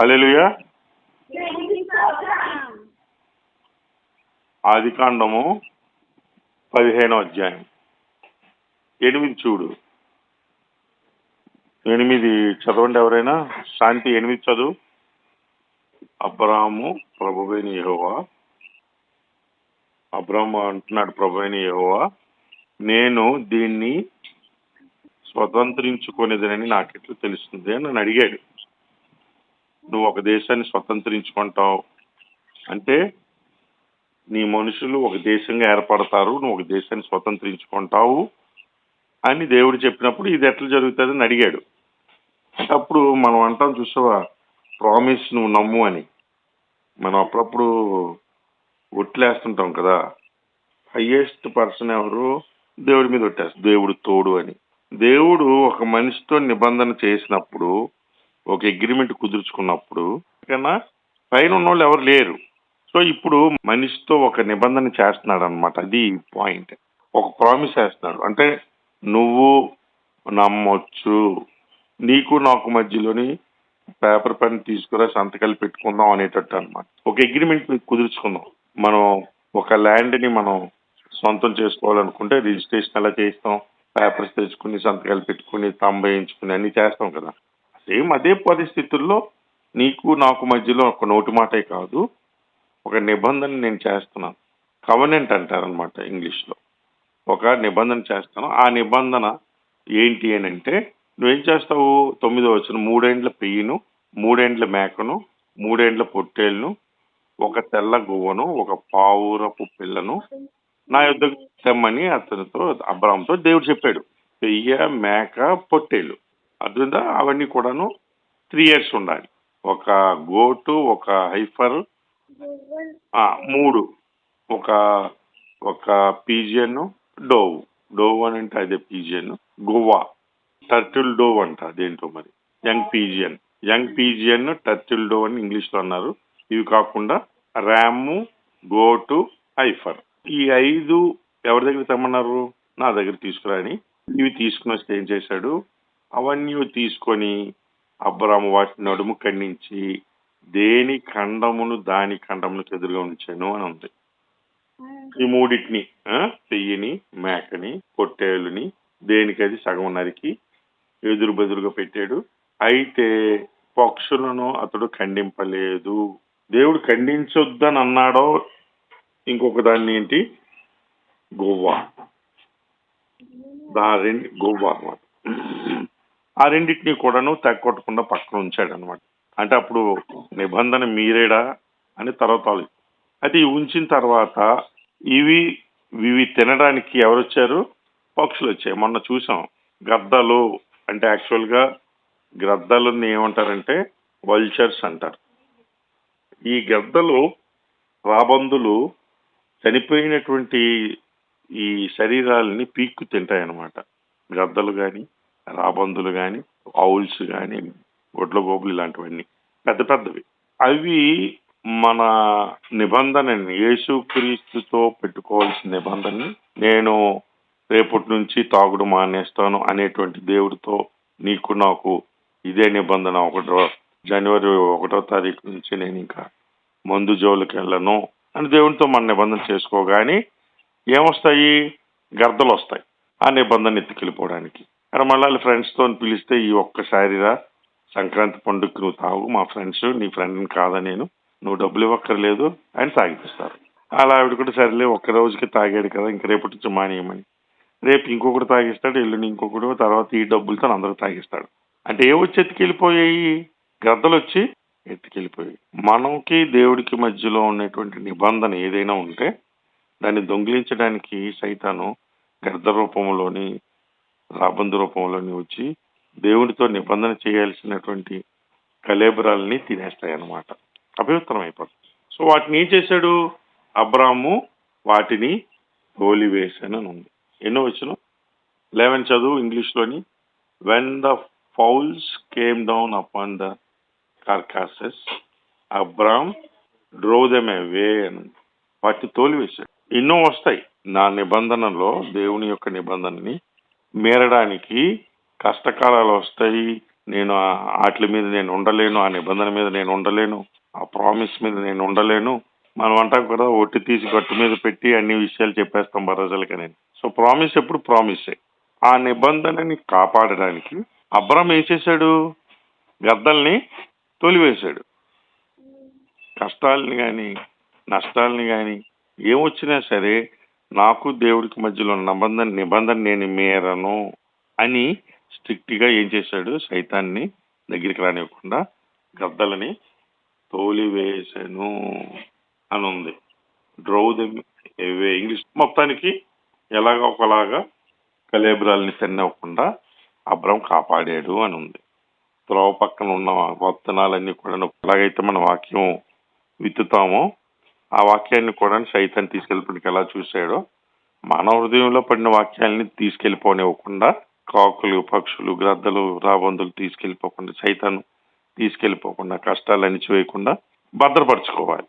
హల్లెలూయా. ఆది కాండము పదిహేనో అధ్యాయం. ఎనిమిది చూడు. ఎనిమిది చదవండి ఎవరైనా? శాంతి ఎనిమిది చదువు. అబ్రాము ప్రభువేని యహోవా. అబ్రాము అంటున్నాడు ప్రభువేని యహోవా నేను దీన్ని స్వతంత్రించుకునేదనని నాకెట్లు తెలుస్తుంది అని నన్ను అడిగాడు. నువ్వు ఒక దేశాన్ని స్వతంత్రించుకుంటావు. అంటే నీ మనుషులు ఒక దేశంగా ఏర్పడతారు నువ్వు ఒక దేశాన్ని స్వతంత్రించుకుంటావు అని దేవుడు చెప్పినప్పుడు ఇది ఎట్లా జరుగుతుందని అడిగాడు. అప్పుడు మనం అంటాం చూసావా ప్రామిస్ నువ్వు నమ్ము అని. మనం అప్పుడప్పుడు ఒట్లేస్తుంటాం కదా. హయ్యెస్ట్ పర్సన్ ఎవరు? దేవుడి మీద ఒట్టేస్తారు దేవుడు తోడు అని. దేవుడు ఒక మనిషితో నిబంధన చేసినప్పుడు ఒక అగ్రిమెంట్ కుదుర్చుకున్నప్పుడు కన్నా పైన ఉన్న వాళ్ళు ఎవరు లేరు. సో ఇప్పుడు మనిషితో ఒక నిబంధన చేస్తున్నాడు అనమాట అది పాయింట్. ఒక ప్రామిస్ చేస్తున్నాడు. అంటే నువ్వు నమ్మొచ్చు. నీకు నాకు మధ్యలోని పేపర్ పెన్ తీసుకురా సంతకాలు పెట్టుకుందాం అనేటట్టు అనమాట ఒక అగ్రిమెంట్ కుదుర్చుకుందాం. మనం ఒక ల్యాండ్ని మనం సొంతం చేసుకోవాలనుకుంటే రిజిస్ట్రేషన్ ఎలా చేస్తాం పేపర్స్ తెచ్చుకుని సంతకాలు పెట్టుకుని తంబేయించుకుని అన్ని చేస్తాం కదా. సేమ్ అదే పరిస్థితుల్లో నీకు నాకు మధ్యలో ఒక నోటి మాటే కాదు ఒక నిబంధన నేను చేస్తున్నాను. కవనెంట్ అంటారనమాట ఇంగ్లీష్లో. ఒక నిబంధన చేస్తాను ఆ నిబంధన ఏంటి అని అంటే నువ్వేం చేస్తావు? తొమ్మిదో వచ్చిన మూడేండ్ల పెయ్యను మూడేండ్ల మేకను మూడేండ్ల పొట్టేళ్ళను ఒక తెల్ల గువ్వను ఒక పావురపు పిల్లను నా యుద్ధకు తెమ్మని అతనితో అబ్రామ్తో దేవుడు చెప్పాడు. పెయ్య మేక పొట్టేళ్ళు అర్థందా అవన్నీ కూడాను త్రీ ఇయర్స్ ఉండాలి. ఒక గోటు ఒక హైఫర్ మూడు. ఒక ఒక పీజియన్ డోవ్. డోవ్ అని అంటే అదే పీజియన్ గోవా టర్టిల్ డోవ్ అంట అదేంటో మరి. Young pigeon. Young pigeon turtle dove అని ఇంగ్లీష్లో అన్నారు. ఇవి కాకుండా ర్యాము గోటు ఐఫర్ ఈ ఐదు ఎవరి దగ్గర తెమ్మన్నారు? నా దగ్గర తీసుకురా అని. ఇవి తీసుకుని వస్తే ఏం చేశాడు? అవన్నీ తీసుకొని అబ్రాము వాటి నడుము ఖండించి దేని ఖండమును దాని ఖండములకు ఎదురుగా ఉంచాను అని ఉంది. ఈ మూడింటిని ఆ, మేకని పొట్టేలుని దేనికది సగం నరికి ఎదురు బెదురుగా పెట్టాడు. అయితే పక్షులను అతడు ఖండింపలేదు. దేవుడు ఖండించొద్దని అన్నాడో ఇంకొక దాన్ని ఏంటి? గోవా. దా రెండు గోవా అన్నమాట. ఆ రెండింటిని కూడాను తగ్గొట్టకుండా పక్కన ఉంచాడు అనమాట అంటే అప్పుడు నిబంధన మీరేడా అని తర్వాత అది ఉంచిన తర్వాత ఇవి ఇవి తినడానికి ఎవరు వచ్చారు? పక్షులు వచ్చాయి. మొన్న చూసాం. గద్దలు అంటే యాక్చువల్గా గ్రద్దలని ఏమంటారంటే వల్చర్స్ అంటారు. ఈ గద్దలు రాబందులు చనిపోయినటువంటి ఈ శరీరాలని పీక్కు తింటాయి అన్నమాట గద్దలు కానీ రాబందులు కానీ ఔల్స్ కానీ గొడ్ల గోపులు ఇలాంటివన్నీ పెద్ద పెద్దవి. అవి మన నిబంధనని యేసుక్రీస్తుతో పెట్టుకోవాల్సిన నిబంధనని నేను రేపటి నుంచి తాగుడు మానేస్తాను అనేటువంటి దేవుడితో నీకు నాకు ఇదే నిబంధన ఒకటో జనవరి ఒకటో తారీఖు నుంచి నేను ఇంకా మందు జోలికి వెళ్ళను అని దేవునితో మన నిబంధన చేసుకోగాని ఏమొస్తాయి? గర్దలు వస్తాయి ఆ నిబంధన ఎత్తుకెళ్ళిపోవడానికి. అక్కడ మళ్ళీ ఫ్రెండ్స్తో పిలిస్తే ఈ ఒక్కసారిరా సంక్రాంతి పండుగకి నువ్వు తాగు మా ఫ్రెండ్స్ నీ ఫ్రెండ్ని కాదా నేను? నువ్వు డబ్బులు ఇవ్వక్కర్లేదు అని తాగిపిస్తారు అలా ఆవిడ కూడా సరేలే ఒక్క రోజుకి తాగాడు కదా ఇంక రేపటి నుంచి మానేయమని. రేపు ఇంకొకటి తాగిస్తాడు ఎల్లుండి ఇంకొకటి తర్వాత ఈ డబ్బులతో అందరూ తాగిస్తాడు. అంటే ఏ వచ్చి ఎత్తుకెళ్ళిపోయాయి గద్దలు వచ్చి ఎత్తుకెళ్ళిపోయాయి మనకి దేవుడికి మధ్యలో ఉన్నటువంటి నిబంధన ఏదైనా ఉంటే దాన్ని దొంగిలించడానికి సైతాను గద్ద రూపంలోని రాబందు రూపంలోని వచ్చి దేవుడితో నిబంధన చేయాల్సినటువంటి కలేబరాలని తినేస్తాయి అన్నమాట అపవిత్రం అయిపోతుంది. సో వాటిని ఏం చేశాడు? అబ్రాము వాటిని తోలివేశాను అని ఉంది. ఎన్నో వచ్చిన లెవెన్ చదువు ఇంగ్లీష్లోని. When the fowls came down upon the carcasses Abram drove them away అని వాటిని తోలివేశాడు. ఎన్నో వస్తాయి. నా నిబంధనలో దేవుని యొక్క నిబంధనని మీరడానికి కష్టకాలాలు వస్తాయి. నేను వాటి మీద నేను ఉండలేను ఆ నిబంధన మీద నేను ఉండలేను ఆ ప్రామిస్ మీద నేను ఉండలేను. మనం అంటాం కదా ఒట్టి తీసి గట్టు మీద పెట్టి అన్ని విషయాలు చెప్పేస్తాం భరోసాలకి నేను సో ప్రామిస్ ఎప్పుడు ప్రామిసే. ఆ నిబంధనని కాపాడడానికి అబ్రామ్ ఏం చేశాడు? గద్దల్ని తొలివేశాడు. కష్టాలని కానీ నష్టాలని కానీ ఏమొచ్చినా సరే నాకు దేవుడికి మధ్యలో ఉన్న నిబంధన నిబంధన నేను మేరను అని స్ట్రిక్ట్గా ఏం చేశాడు? సైతాన్ని దగ్గరికి రానివ్వకుండా గద్దలని తోలివేశాను అని ఉంది. డ్రౌ దెమ్ ఎవే ఇంగ్లీష్ మొత్తానికి ఎలాగ ఒకలాగా కలేబరాల్ని తిన్నవ్వకుండా అబ్రం కాపాడాడు అని ఉంది. త్రోవ పక్కన ఉన్న వత్తనాలన్నీ కూడా ఎలాగైతే మన వాక్యం విత్తుతామో. ఆ వాక్యాన్ని కూడా సైతాన్ని తీసుకెళ్ళిపోయినకి ఎలా చూశాడో మన హృదయంలో పడిన వాక్యాలని తీసుకెళ్ళిపోనివ్వకుండా కాకులు పక్షులు గ్రద్దలు రాబందులు తీసుకెళ్ళిపోకుండా సైతాన్ని తీసుకెళ్ళిపోకుండా కష్టాలు అణిచివేయకుండా భద్రపరచుకోవాలి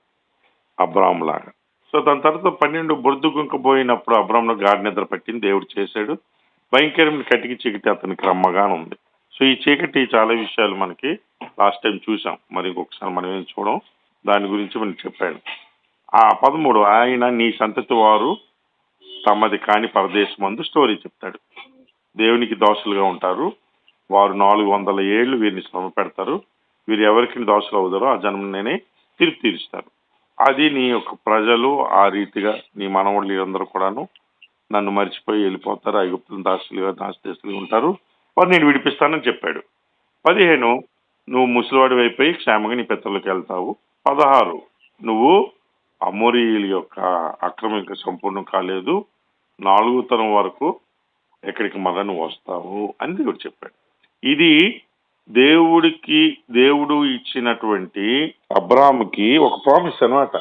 అబ్రాహం లాగా సో దాని తర్వాత పన్నెండు బొద్దు పోయినప్పుడు అబ్రాహ్మను గాడి నిద్ర పట్టింది దేవుడు చేశాడు. భయంకరమైన కటికి చీకటి అతనికి రమ్మగానే ఉంది. సో ఈ చీకటి చాలా విషయాలు మనకి లాస్ట్ టైం చూసాం. మరి ఇంకొకసారి మనం ఏం చూడం? దాని గురించి మనకి చెప్పాడు ఆ పదమూడు ఆయన నీ సంతతి వారు తమది కాని పరదేశమందు స్టోరీ చెప్తాడు. దేవునికి దోషులుగా ఉంటారు. వారు నాలుగు వందల ఏళ్ళు వీరిని శ్రమ పెడతారు. వీరు ఎవరికి దోషులు అవుతారో ఆ జన్మనే తీర్పు తీరుస్తారు. అది నీ యొక్క ప్రజలు ఆ రీతిగా నీ మనవళ్ళు అందరూ కూడాను నన్ను మర్చిపోయి వెళ్ళిపోతారు. ఐగుప్తులు దాసులుగా దాసదేశులుగా ఉంటారు. వారు నేను విడిపిస్తానని చెప్పాడు. పదిహేను నువ్వు ముసలివాడి అయిపోయి క్షేమంగా నీ పిత్తలకు వెళ్తావు. పదహారు నువ్వు అమోరీయుల యొక్క అక్రమం ఇంకా సంపూర్ణం కాలేదు. నాలుగు తరం వరకు ఎక్కడికి మళ్ళా వస్తావు అని దేవుడు చెప్పాడు. ఇది దేవుడికి దేవుడు ఇచ్చినటువంటి అబ్రాహాముకి ఒక ప్రామిస్ అనమాట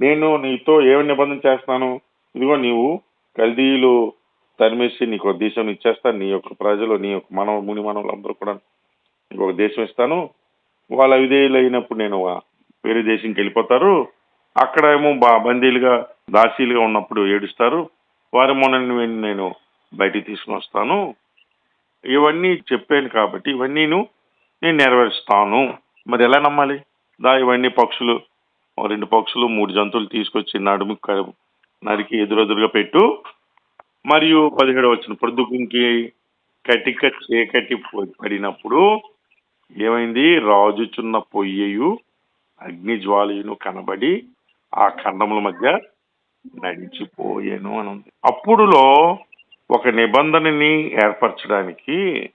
నేను నీతో ఏమి నిబంధన చేస్తున్నాను? ఇదిగో నీవు కల్దీలు తరిమేసి నీకు ఒక దేశం ఇచ్చేస్తాను. నీ యొక్క ప్రజలు నీ యొక్క మనవ ముని మనవులందరూ కూడా నీకు ఒక దేశం ఇస్తాను. వాళ్ళ విధేయులు అయినప్పుడు నేను వేరే దేశంకి వెళ్ళిపోతారు. అక్కడ ఏమో బా బందీలుగా దాసీలుగా ఉన్నప్పుడు ఏడుస్తారు. వారి మొన్న నేను బయటికి తీసుకుని వస్తాను. ఇవన్నీ చెప్పాను కాబట్టి ఇవన్నీను నేను నెరవేరుస్తాను. మరి ఎలా నమ్మాలి? దా ఇవన్నీ పక్షులు రెండు పక్షులు మూడు జంతువులు తీసుకొచ్చి నడుము క- నరికి ఎదురెదురుగా పెట్టు. మరియు పదిహేడు వచ్చిన పొద్దుకుంకి కటిక చీకటి పడినప్పుడు ఏమైంది? రాజుచున్న పొయ్యయు అగ్ని జ్వాలయును కనబడి ఆ ఖండముల మధ్య నడిచిపోయాను అని ఉంది. అప్పుడులో ఒక నిబంధనని ఏర్పరచడానికి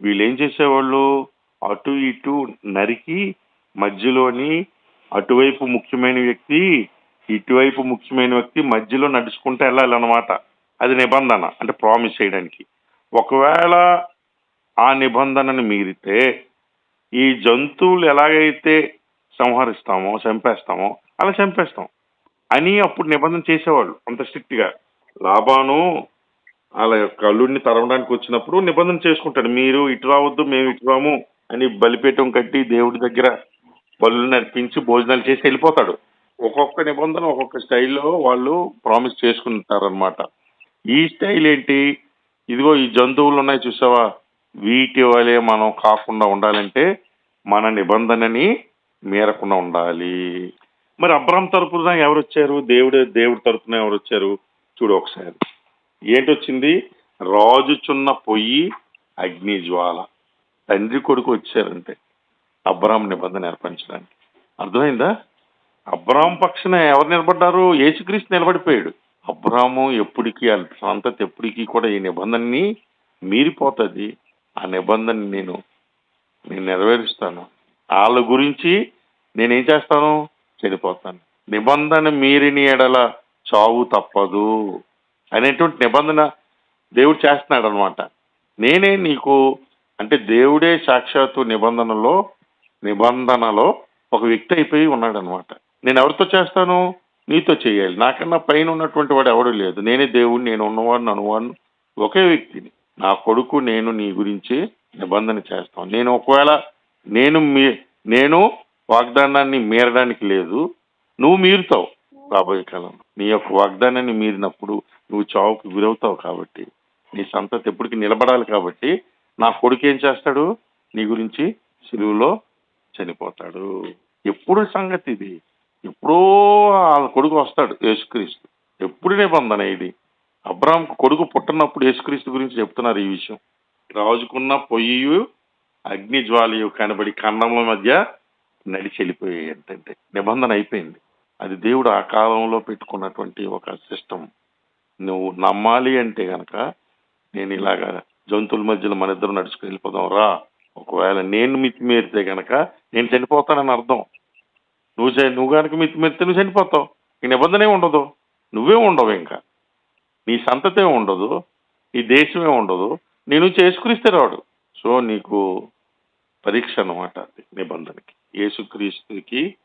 వీళ్ళు ఏం చేసేవాళ్ళు? అటు ఇటు నరికి మధ్యలోని అటువైపు ముఖ్యమైన వ్యక్తి ఇటువైపు ముఖ్యమైన వ్యక్తి మధ్యలో నడుచుకుంటూ వెళ్ళాలన్నమాట. అది నిబంధన అంటే ప్రామిస్ చేయడానికి. ఒకవేళ ఆ నిబంధనని మీరితే ఈ జంతువులు ఎలాగైతే సంహరిస్తామో చంపేస్తామో అలా చంపేస్తాం. అని అప్పుడు నిబంధన చేసేవాళ్ళు అంత స్ట్రిక్ట్గా. లాభాను వాళ్ళ యొక్క అల్లుడిని తరవడానికి వచ్చినప్పుడు నిబంధన చేసుకుంటాడు. మీరు ఇటు రావద్దు మేము ఇటు రాము అని బలిపీఠం కట్టి దేవుడి దగ్గర బలు నడిపించి భోజనాలు చేసి వెళ్ళిపోతాడు. ఒక్కొక్క నిబంధన ఒక్కొక్క స్టైల్లో వాళ్ళు ప్రామిస్ చేసుకుంటారనమాట ఈ స్టైల్ ఏంటి? ఇదిగో ఈ జంతువులు ఉన్నాయి చూసావా? వీటి వలె మనం కాకుండా ఉండాలంటే మన నిబంధనని మీరకుండా ఉండాలి. మరి అబ్రహం తరపున ఎవరు వచ్చారు దేవుడు దేవుడి తరపున ఎవరు వచ్చారు చూడు ఒకసారి. ఏంటొచ్చింది? రాజుచున్న పొయ్యి అగ్ని జ్వాల. తండ్రి కొడుకు వచ్చారంటే అబ్రహం నిబంధన ఏర్పరచడానికి. అర్థమైందా? అబ్రహం పక్షన ఎవరు నిలబడ్డారు? యేసుక్రీస్తు నిలబడిపోయాడు. అబ్రాహము ఎప్పటికీ అంత సంతతి ఎప్పటికీ కూడా ఈ నిబంధనని మీరిపోతుంది. ఆ నిబంధన నేను నేను నెరవేరుస్తాను. వాళ్ళ గురించి నేనేం చేస్తాను? చనిపోతాను నిబంధన మీరిని ఎడల చావు తప్పదు అనేటువంటి నిబంధన దేవుడు చేస్తున్నాడు అనమాట నేనే నీకు అంటే దేవుడే సాక్షాత్తు నిబంధనలో నిబంధనలో ఒక వ్యక్తి అయిపోయి ఉన్నాడు అనమాట నేను ఎవరితో చేస్తాను? నీతో చేయాలి. నాకన్నా పైన ఉన్నటువంటి వాడు ఎవడు లేదు. నేనే దేవుడు నేను ఉన్నవాడిని అనువాడిని ఒకే వ్యక్తిని. నా కొడుకు నేను నీ గురించి నిబంధన చేస్తాను. నేను ఒకవేళ నేను మీ నేను వాగ్దానాన్ని మీరడానికి లేదు. నువ్వు మీరుతావు రాబోయే కాలంలో నీ యొక్క వాగ్దానాన్ని మీరినప్పుడు నువ్వు చావుకు గురవుతావు కాబట్టి నీ సంతతి ఎప్పటికి నిలబడాలి కాబట్టి నా కొడుకు ఏం చేస్తాడు? నీ గురించి సిలువులో చనిపోతాడు. ఎప్పుడు సంగతి ఇది? ఎప్పుడో వాళ్ళ కొడుకు వస్తాడు యేసుక్రీస్తు. ఎప్పుడు నిబంధన ఇది? అబ్రామ్ కొడుకు పుట్టినప్పుడు యేసుక్రీస్తు గురించి చెప్తున్నారు ఈ విషయం. రాజుకున్న పొయ్యి అగ్ని జ్వాలయు కనబడి కన్నముల మధ్య నడిచి వెళ్ళిపోయాయి ఏంటంటే నిబంధన అయిపోయింది. అది దేవుడు ఆ కాలంలో పెట్టుకున్నటువంటి ఒక సిస్టమ్. నువ్వు నమ్మాలి అంటే గనక నేను ఇలాగా జంతువుల మధ్యలో మన ఇద్దరు నడుచుకుని వెళ్ళిపోదాం రా. ఒకవేళ నేను మితిమీరితే గనక నేను చనిపోతానని అర్థం. నువ్వు నువ్వు కనుక మితిమీరితే నువ్వు చనిపోతావు. ఈ నిబంధనే ఉండదు. నువ్వే ఉండవు ఇంకా. నీ సంతతే ఉండదు. ఈ దేశమే ఉండదు. నేను చేసుకునిస్తే రాడు. సో నీకు పరీక్ష అన్నమాట అది నిబంధనకి. యేసుక్రీస్తుకి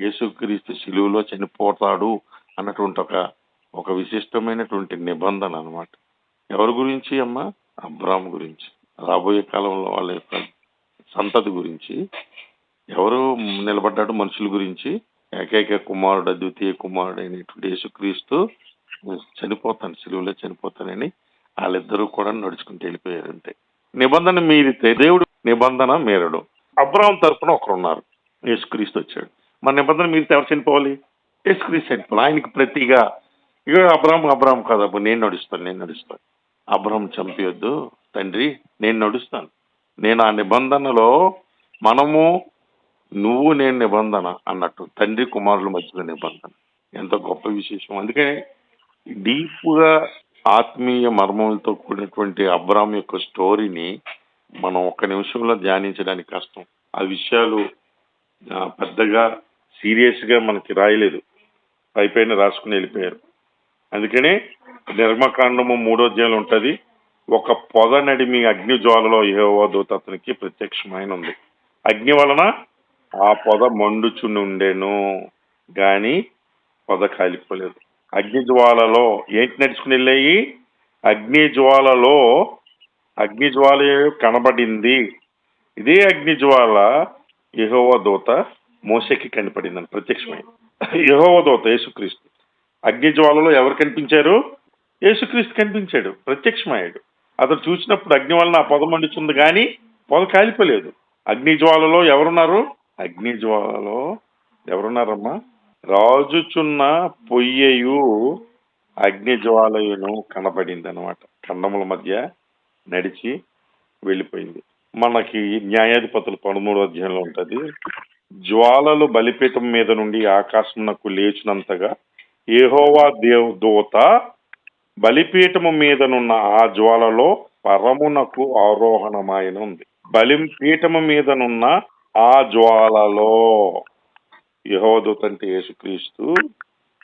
యేసుక్రీస్తు శిలువలో చనిపోతాడు అన్నటువంటి ఒక ఒక విశిష్టమైనటువంటి నిబంధన అన్నమాట. ఎవరి గురించి అమ్మ? అబ్రామ్ గురించి. రాబోయే కాలంలో వాళ్ళ యొక్క సంతతి గురించి. ఎవరు నిలబడ్డాడు? మనుషుల గురించి. ఏకైక కుమారుడు అద్వితీయ కుమారుడు అయినటువంటి యేసుక్రీస్తు చనిపోతాను సిలువలో చనిపోతానని వాళ్ళిద్దరూ కూడా నడుచుకుంటూ వెళ్ళిపోయారు నిబంధన మీరితే దేవుడు నిబంధన మీరడు. అబ్రాహం తరఫున ఒకరు ఉన్నారు యేసుక్రీస్తు వచ్చాడు. మన నిబంధన మీరు ఎవరు చనిపోవాలి? యేసుక్రీస్తు చనిపోవాలి. ఆయనకి ప్రతిగా ఇక అబ్రాహం అబ్రాహం కాదబ్బు నేను నడుస్తాను నేను నడుస్తాను. అబ్రహం చంపేయొద్దు. తండ్రి నేను నడుస్తాను. నేను ఆ నిబంధనలో మనము నువ్వు నేను నిబంధన అన్నట్టు తండ్రి కుమారుల మధ్యలో నిబంధన. ఎంత గొప్ప విశేషం. అందుకనే డీప్గా ఆత్మీయ మర్మములతో కూడినటువంటి అబ్రాహం యొక్క స్టోరీని మనం ఒక్క నిమిషంలో ధ్యానించడానికి కష్టం. ఆ విషయాలు పెద్దగా సీరియస్గా మనకి రాయలేదు. పైపైన రాసుకుని వెళ్ళిపోయారు. అందుకనే నిర్మకాండము మూడో అధ్యాయంలో ఉంటుంది ఒక పొద నడిమి అగ్ని జ్వాలలో ఏవో దూత అతనికి ప్రత్యక్షమైన ఉంది. అగ్ని వలన ఆ పొద మండుచుని ఉండేను కానీ పొద కాలిపోలేదు. అగ్ని జ్వాలలో ఏంటి నడుచుకుని వెళ్ళాయి? అగ్ని జ్వాలలో అగ్నిజ్వాల కనబడింది. ఇదే అగ్ని జ్వాల యెహోవ దూత మోసకి కనపడిందని ప్రత్యక్షమై. యహోవ దూత యేసుక్రీస్తు. అగ్నిజ్వాలలో ఎవరు కనిపించారు? యేసుక్రీస్తు కనిపించాడు. ప్రత్యక్షమయ్యాడు అతను చూసినప్పుడు అగ్ని వలన ఆ పొద మండుచుంది కానీ పొద కాలిపోలేదు. అగ్ని జ్వాలలో ఎవరున్నారు? అగ్నిజ్వాలలో ఎవరున్నారమ్మా? రాజుచున్న పొయ్యయు అగ్నిజ్వాలయును కనబడింది అనమాట ఖండముల మధ్య నడిచి వెళ్ళిపోయింది. మనకి న్యాయాధిపతులు పదమూడు అధ్యాయంలో ఉంటుంది జ్వాలలు బలిపీఠం మీద నుండి ఆకాశమునకు లేచినంతగా ఏహోవా దేవ్ దూత బలిపీఠము మీదనున్న ఆ జ్వాలలో పరమునకు ఆరోహణమైన ఉంది. బలిపీఠము మీదనున్న ఆ జ్వాలలో యహోదూత అంటే యేసుక్రీస్తు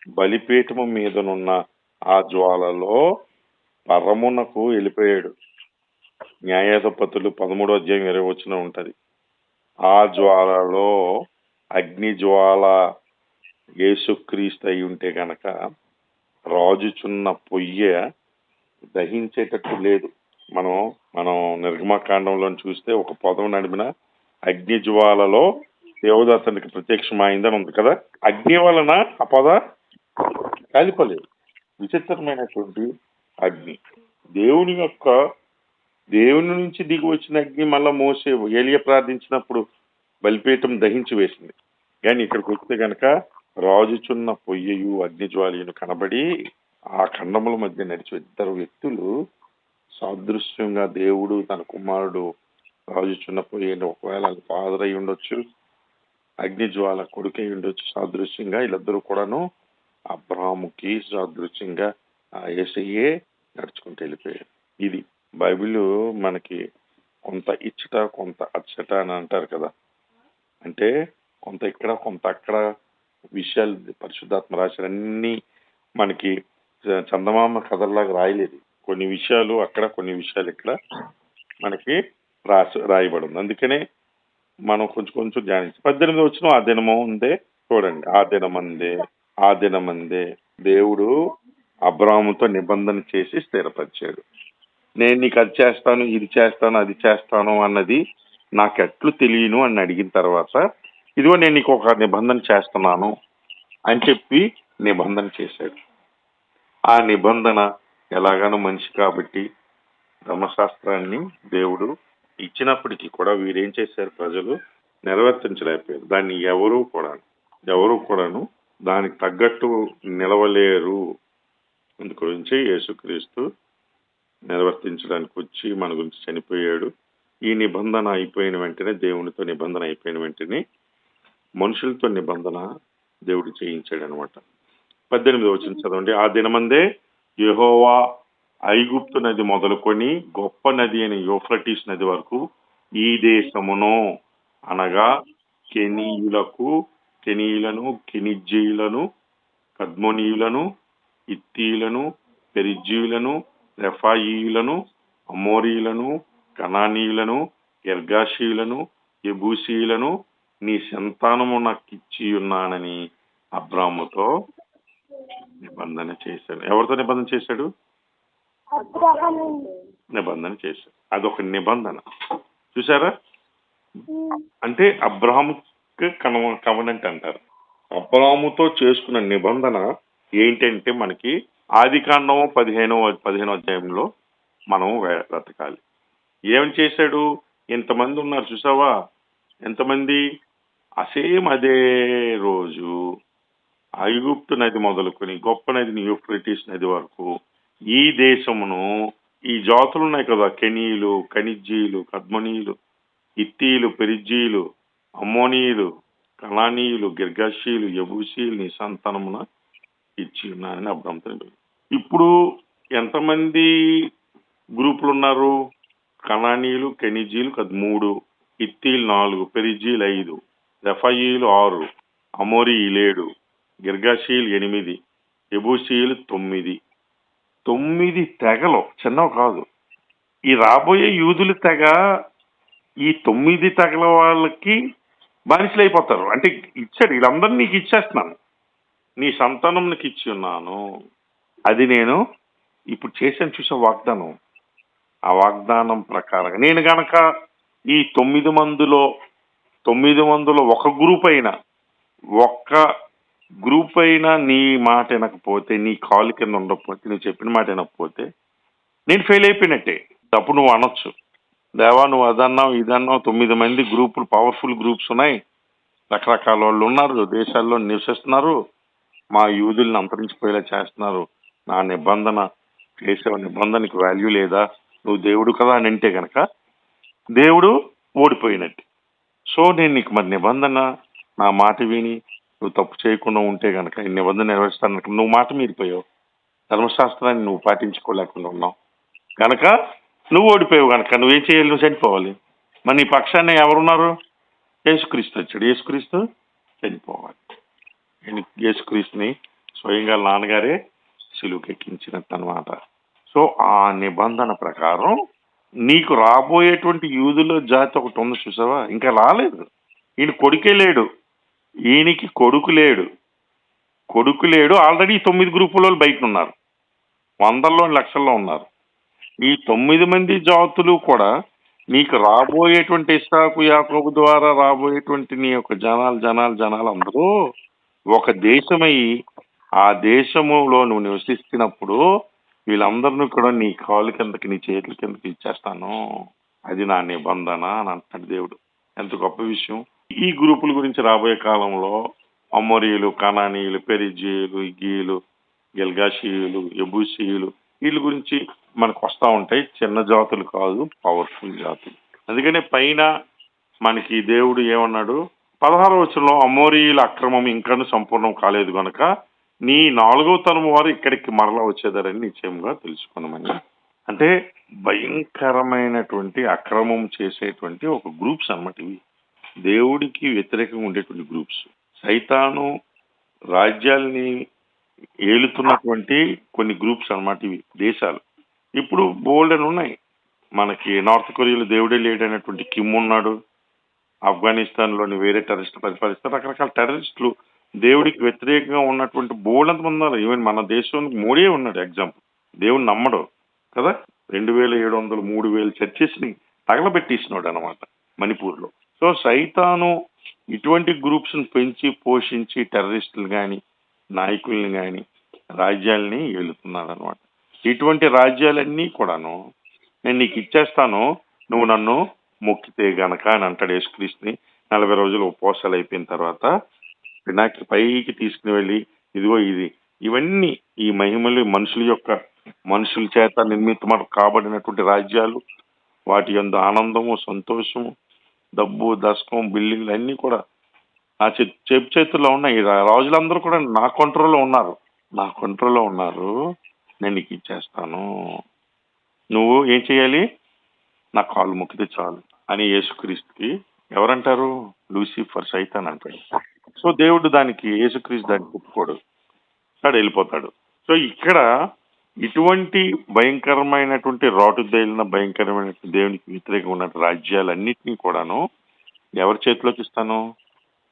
బలిపీఠము మీదనున్న ఆ జ్వాలలో పరమునకు వెళ్ళిపోయాడు. న్యాయాధిపతులు పదమూడో అధ్యాయం ఇరవై వచ్చిన ఉంటుంది. ఆ జ్వాలలో అగ్ని జ్వాల యేసుక్రీస్తు అయి ఉంటే గనక రాజుచున్న పొయ్య దహించేటట్టు లేదు. మనం మనం నిర్గమకాండంలో చూస్తే ఒక పదం నడిమిన అగ్ని జ్వాలలో దేవదాతనికి ప్రత్యక్షమైందని ఉంది కదా. అగ్ని వలన ఆ పద కాలిపోలేదు. విచిత్రమైనటువంటి అగ్ని. దేవుని యొక్క దేవుని నుంచి దిగి వచ్చిన అగ్ని మళ్ళీ మోసే ఏలియ ప్రార్థించినప్పుడు బలిపీఠం దహించి వేసింది. కానీ ఇక్కడికి వస్తే గనక రాజుచున్న పొయ్యయు అగ్నిజ్వాలయును కనబడి ఆ ఖండముల మధ్య నడిచి ఇద్దరు వ్యక్తులు సాదృశ్యంగా దేవుడు తన కుమారుడు రాజుచున్న పొయ్యని ఒకవేళ ఫాదర్ అయి ఉండొచ్చు అగ్నిజ్వాల కొడుకై ఉండొచ్చు సాదృశ్యంగా వీళ్ళిద్దరూ కూడాను అబ్రాముకి సాదృశ్యంగా ఆ ఏసయ్యే నడుచుకుంటూ వెళ్ళిపోయారు. ఇది బైబిల్ మనకి కొంత ఇచ్చట కొంత అచ్చట అని అంటారు కదా. అంటే కొంత ఇక్కడ కొంత అక్కడ విషయాలు పరిశుద్ధాత్మ రాశారు మనకి చందమామ కథల్లాగా రాయలేదు. కొన్ని విషయాలు అక్కడ కొన్ని విషయాలు ఇక్కడ మనకి రాసి రాయబడి ఉంది అందుకనే మనం కొంచెం కొంచెం ధ్యానించి పద్దెనిమిది వచ్చిన ఆ దినము ఉందే చూడండి. ఆ దినమందే ఆ దినమందే దేవుడు అబ్రాముతో నిబంధన చేసి స్థిరపరిచాడు. నేను నీకు అది చేస్తాను ఇది చేస్తాను అది చేస్తాను అన్నది నాకు ఎట్లు తెలియను అని అడిగిన తర్వాత ఇదిగో నేను నీకు ఒక నిబంధన చేస్తున్నాను అని చెప్పి నిబంధన చేశాడు. ఆ నిబంధన ఎలాగనో మనిషి కాబట్టి ధర్మశాస్త్రాన్ని దేవుడు ఇచ్చినప్పటికీ కూడా వీరేం చేశారు ప్రజలు? నెరవేర్తించలేకపోయారు. దాన్ని ఎవరూ కూడా ఎవరూ కూడాను దానికి తగ్గట్టు నిలవలేరు. అందుకు గురించి యేసుక్రీస్తు నిర్వర్తించడానికి వచ్చి మన గురించి చనిపోయాడు. ఈ నిబంధన అయిపోయిన వెంటనే దేవునితో నిబంధన అయిపోయిన వెంటనే మనుషులతో నిబంధన దేవుడు చేయించాడు అనమాట పద్దెనిమిది వచ్చిన చదవండి. ఆ దినమందే యెహోవా ఐగుప్తు నది మొదలుకొని గొప్ప నది అయిన యూఫ్రటీస్ నది వరకు ఈ దేశమును అనగా కెనీయులకు కెనీయులను కెనిజ్జీయులను కద్మోనీయులను ఇత్తీయులను పెరిజ్జీయులను రెఫాయియులను అమోరీయులను కనానీయులను ఎర్గాషీయులను ఎబూసీయులను నీ సంతానము నాకు ఇచ్చి ఉన్నానని అబ్రాముతో నిబంధన చేశాడు. ఎవరితో నిబంధన చేశాడు? నిబంధన చేశాడు. అదొక నిబంధన. చూసారా అంటే అబ్రహాము కవనెంట్ అంటారు. అబ్రహాముతో చేసుకున్న నిబంధన ఏంటంటే మనకి ఆది కాండము పదిహేనో పదిహేనో అధ్యాయంలో మనం వెతకాలి. ఏం చేశాడు? ఇంతమంది ఉన్నారు చూసావా? ఎంతమంది? అసేమ్ అదే రోజు ఐగుప్తు నది మొదలుకొని గొప్ప నదిని యూఫ్రటీస్ నది వరకు ఈ దేశమును ఈ జాతులు ఉన్నాయి కదా కెనీలు ఖనిజీలు కద్మనీయులు ఇత్తీలు పెరిజీలు అమ్మోనీయులు కళానీయులు గిర్గాషీలు యబూసీలు నీ సంతానమున ఇచ్చి ఉన్నానని అబ్రాహ్మతో ఇప్పుడు ఎంతమంది గ్రూపులు ఉన్నారు? కణానీయులు కెనిజీలు అది మూడు. ఇత్తీలు నాలుగు పెరిజీలు ఐదు రెఫాయిలు ఆరు అమోరీలు ఏడు గిర్గాషీలు ఎనిమిది ఎబూసీలు తొమ్మిది. తొమ్మిది తెగలు చిన్నవి కాదు. ఈ రాబోయే యూదుల తెగ ఈ తొమ్మిది తెగల వాళ్ళకి బానిసలు అయిపోతారు. అంటే ఇచ్చాడు వీళ్ళందరినీ నీకు ఇచ్చేస్తున్నాను. నీ సంతానంకి ఇచ్చి ఉన్నాను అది నేను ఇప్పుడు చేసాను చూసే వాగ్దానం. ఆ వాగ్దానం ప్రకారంగా నేను గనక ఈ తొమ్మిది మందిలో తొమ్మిది మందిలో ఒక గ్రూప్ అయినా ఒక్క గ్రూప్ అయినా నీ మాట వినకపోతే నీ కాలు కింద ఉండకపోతే నువ్వు చెప్పిన మాట వినకపోతే నేను ఫెయిల్ అయిపోయినట్టే. అప్పుడు నువ్వు అనొచ్చు. దేవా నువ్వు అదన్నావు ఇదన్నావు తొమ్మిది మంది గ్రూపులు పవర్ఫుల్ గ్రూప్స్ ఉన్నాయి. రకరకాల వాళ్ళు ఉన్నారు దేశాల్లో నివసిస్తున్నారు. మా యూదుల్ని అంతరించిపోయేలా చేస్తున్నారు. నా నిబంధన చేసే నిబంధనకి వాల్యూ లేదా? నువ్వు దేవుడు కదా అని అంటే కనుక దేవుడు ఓడిపోయినట్టు. సో నేను నీకు మరి నిబంధన నా మాట విని నువ్వు తప్పు చేయకుండా ఉంటే కనుక ఈ నిబంధన నెరవేరుస్తాను నువ్వు మాట మీరిపోయావు. ధర్మశాస్త్రాన్ని నువ్వు పాటించుకోలేకుండా ఉన్నావు. కనుక నువ్వు ఓడిపోయావు కనుక నువ్వేం చేయాలి? నువ్వు చనిపోవాలి. మరి నీ పక్షాన్ని ఎవరున్నారు? యేసుక్రీస్తు వచ్చాడు. యేసుక్రీస్తు చనిపోవాలి. యేసుక్రీస్తుని స్వయంగా నాన్నగారే సిలువకెక్కించినట్టు అనమాట సో ఆ నిబంధన ప్రకారం నీకు రాబోయేటువంటి యూదుల జాతి ఒకటి ఉంది చూసావా? ఇంకా రాలేదు. ఈయన కొడుకే లేడు. ఈయనకి కొడుకు లేడు. కొడుకు లేడు. ఆల్రెడీ తొమ్మిది గ్రూపుల బయట ఉన్నారు. వందల్లో లక్షల్లో ఉన్నారు. ఈ తొమ్మిది మంది జాతులు కూడా నీకు రాబోయేటువంటి ఇస్సాకు యాకోబు ద్వారా రాబోయేటువంటి నీ యొక్క జనాలు జనాలు జనాలు అందరూ ఒక దేశమై ఆ దేశములో నువ్వు నివసిస్తున్నప్పుడు వీళ్ళందరినీ కూడా నీ కాలు కిందకి నీ చేతుల కిందకి ఇచ్చేస్తాను. అది నా నిబంధన అని అంటాడు దేవుడు. ఎంత గొప్ప విషయం. ఈ గ్రూపుల గురించి రాబోయే కాలంలో అమోరీయులు కణానీయులు పెరిజీయులు ఇగ్గీయులు గిల్గాషీయులు ఎబుషీయులు వీళ్ళ గురించి మనకు వస్తూ ఉంటాయి. చిన్న జాతులు కాదు పవర్ఫుల్ జాతులు. అందుకనే పైన మనకి దేవుడు ఏమన్నాడు? పదహారవ వచనంలో అమోరీయుల అక్రమం ఇంకాను సంపూర్ణం కాలేదు కనుక నీ నాలుగవ తరము వారు ఇక్కడికి మరలా వచ్చేదారని నిశ్చయంగా తెలుసుకున్నామని. అంటే భయంకరమైనటువంటి అక్రమం చేసేటువంటి ఒక గ్రూప్స్ అన్నమాట ఇవి. దేవుడికి వ్యతిరేకంగా ఉండేటువంటి గ్రూప్స్. సైతాను రాజ్యాల్ని ఏలుతున్నటువంటి కొన్ని గ్రూప్స్ అన్నమాట ఇవి దేశాలు. ఇప్పుడు బోల్డ్ అని ఉన్నాయి. మనకి నార్త్ కొరియాలో దేవుడే లేడైనటువంటి కిమ్ ఉన్నాడు. ఆఫ్ఘనిస్తాన్లోని వేరే టెర్రరిస్ట్ పరిపాలిస్తారు. రకరకాల టెర్రరిస్టులు దేవుడికి వ్యతిరేకంగా ఉన్నటువంటి బోల్డ్ అంత ఉన్నారు. ఈవెన్ మన దేశంలో మోడీ ఉన్నాడు ఎగ్జాంపుల్. దేవుడు నమ్మడు కదా? రెండు వేల ఏడు వందలు మూడు వేల చర్చెస్ని తగలబెట్టేసినాడు అనమాట మణిపూర్లో. సో సైతాను ఇటువంటి గ్రూప్స్ని పెంచి పోషించి టెర్రరిస్టులు కానీ నాయకుల్ని కానీ రాజ్యాలని ఏలుతున్నాడు అనమాట ఇటువంటి రాజ్యాలన్నీ కూడాను నేను నీకు ఇచ్చేస్తాను. నువ్వు నన్ను మొక్కితే గనక అని అంటాడు యేసుక్రీస్తుని. నలభై రోజులు ఉపవాసాలు అయిపోయిన తర్వాత పినాకి పైకి తీసుకుని వెళ్ళి ఇదిగో ఇది ఇవన్నీ ఈ మహిమలు మనుషుల యొక్క మనుషుల చేత నిర్మితం కాబడినటువంటి రాజ్యాలు. వాటి యొక్క ఆనందము సంతోషము డబ్బు దశకం బిల్డింగ్లు అన్నీ కూడా ఆ చే- చెప్పు చేతుల్లో ఉన్నాయి. రాజులందరూ కూడా నా కంట్రోల్లో ఉన్నారు. నా కంట్రోల్లో ఉన్నారు. నేను నీకు ఇచ్చేస్తాను. నువ్వు ఏం చేయాలి? నా కాలు మొక్కితే చాలు అని యేసుక్రీస్తుకి ఎవరంటారు? లూసిఫర్ సైతాన్ అంటాడు. సో దేవుడు దానికి యేసుక్రీస్తు దానికి ఒప్పుకోడు. వాడు వెళ్ళిపోతాడు. సో ఇక్కడ ఇటువంటి భయంకరమైనటువంటి రాటు తేలిన భయంకరమైనటువంటి దేవునికి వ్యతిరేకంగా ఉన్న రాజ్యాలన్నింటినీ కూడాను ఎవరి చేతిలోకి ఇస్తాను?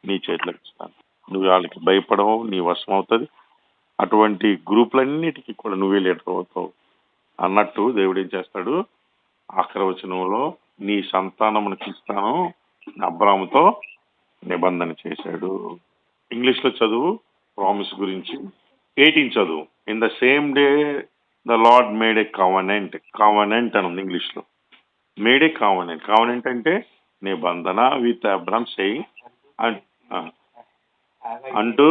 నీ చేతిలోకి ఇస్తాను. నువ్వు వాళ్ళకి భయపడవు నీ వశం అవుతుంది. అటువంటి గ్రూపులన్నిటికీ కూడా నువ్వే లీడర్ అవుతావు అన్నట్టు దేవుడు ఏం చేస్తాడు? ఆఖరవచనంలో నీ సంతానమునికి ఇస్తాను అబ్రాముతో నిబంధన చేశాడు. ఇంగ్లీష్లో చదువు ప్రామిస్ గురించి ఎయిటీన్ చదువు. In the same day the Lord made a covenant covenant అని ఉంది ఇంగ్లీష్లో. మేడ్ ఏ కావనెంట్ కావనెంట్ అంటే నిబంధన విత్ అబ్రామ్ సెయింగ్ అంటూ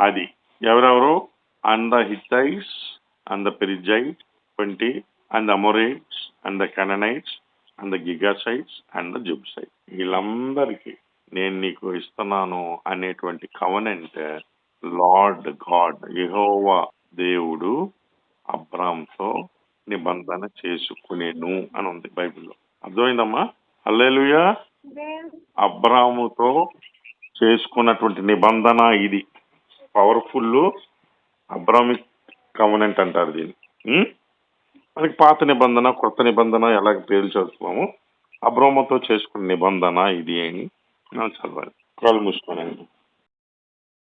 అది. ఎవరెవరు? And the Hittites and the Perizzite twenty and the and the Canaanites and the Girgashites and the Jebusite వీళ్ళందరికీ నేను నీకు ఇస్తున్నాను అనేటువంటి కవనెంట్ లార్డ్ గాడ్ యహోవా దేవుడు అబ్రామ్తో నిబంధన చేసుకునేను అని ఉంది బైబిల్లో. అర్థమైందమ్మా? అల్లెలుయా అబ్రాముతో చేసుకున్నటువంటి నిబంధన ఇది. పవర్ఫుల్ అబ్రామిక్ కవనెంట్ అంటారు దీన్ని. Hmm? మనకి పాత నిబంధన కొత్త నిబంధన ఎలాగ పేర్లు చదువుతున్నాము అబ్రామతో చేసుకున్న నిబంధన ఇది అని చదవాలి. కాళ్ళు మూసుకోనండి.